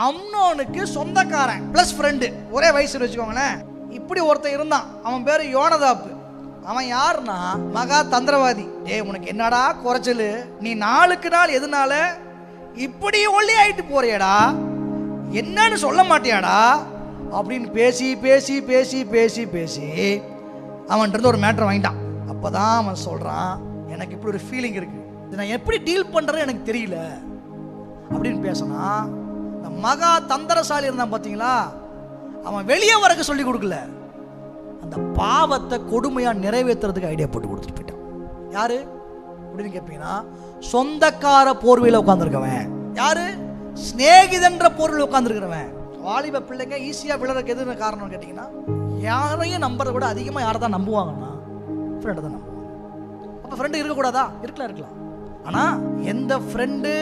அம்னோனுக்கு சொந்தக்காரன் plus friend ஒரே வயசுல வச்சுக்கோங்களேன். இப்படி ஒருத்தன் இருந்தான். அவன் பேர் யோனதாப்பு. அவன் யாருன்னா? மகா தந்திரவாதி. ஏய் உனக்கு என்னடா குறைச்சல்? நீ நாளுக்கு நாள் எதுனால இப்படி ஒல்லி ஆயிட்டு போறியடா? என்னன்னு சொல்ல மாட்டியாடா? அப்படின்னு பேசி பேசி பேசி பேசி பேசி அவன்கிட்ட இருந்து ஒரு மேட்ரு வாங்கிட்டான். அப்போதான் அவன் சொல்றான் எனக்கு இப்படி ஒரு ஃபீலிங் இருக்கு. இது நான் எப்படி டீல் பண்றேன்னு எனக்கு தெரியல. அப்படின்னு பேசினா இந்த மகா தந்திரசாலி இருந்தான் பார்த்தீங்களா அவன் வெளியே வரக்கு சொல்லி கொடுக்கல. அந்த பாவத்தை கொடுமையாக நிறைவேற்றுறதுக்கு ஐடியா போட்டு கொடுத்துட்டு போயிட்டான். யாரு? அப்படின்னு கேட்பீங்கன்னா சொந்தக்கார போர்வையில் உட்காந்துருக்கவன் யாரு? சிநேகிதன்ற போர்வையில் உட்காந்துருக்கிறவன் வாலிப பிள்ளைங்க ஈஸியாக விழறதுக்கு எதுன்னு காரணம்னு கேட்டிங்கன்னா யாரையும் நம்புறத விட அதிகமாக யாரை தான் நம்புவாங்கன்னா ஃப்ரெண்டை தான் நம்புவாங்க. அப்போ ஃப்ரெண்டு இருக்கக்கூடாதா? இருக்கலாம் இருக்கலாம். ஆனால் எந்த ஃப்ரெண்டு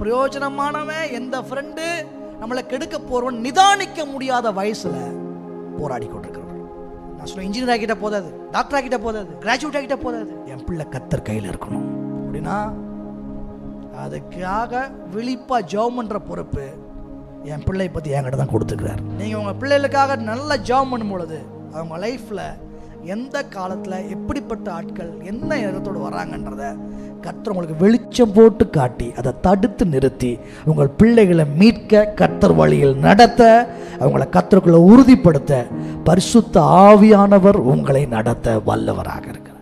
பிரயோஜனமானவன் எந்த ஃப்ரெண்டு நம்மளை கெடுக்க போறவன் நிதானிக்க முடியாத வயசுல போராடி கொண்டிருக்கிறவன். நான் சொல்ல இன்ஜினியர் ஆகிட்ட போதாது டாக்டர் ஆகிட்ட போதாது கிராஜுவேட் ஆகிட்ட போதாது. என் பிள்ளை கத்தர் கையில் இருக்கணும். அப்படின்னா அதுக்காக விழிப்பா ஜெபம் பண்ற பொறுப்பு என் பிள்ளை பத்தி என்கிட்ட தான் கொடுத்துக்கிறார். நீங்க உங்க பிள்ளைகளுக்காக நல்ல ஜெபம் பண்ணும் பொழுது அவங்க லைஃப்ல எந்த காலத்தில் எப்படிப்பட்ட ஆட்கள் என்ன இடத்தோடு வராங்கன்றத கர்த்தர் உங்களுக்கு வெளிச்சம் போட்டு காட்டி அதை தடுத்து நிறுத்தி உங்கள் பிள்ளைகளை மீட்க கர்த்தர் வழியில் நடத்த அவங்களை கர்த்தருக்குள்ள உறுதிப்படுத்த பரிசுத்த ஆவியானவர் உங்களை நடத்த வல்லவராக இருக்கிறார்.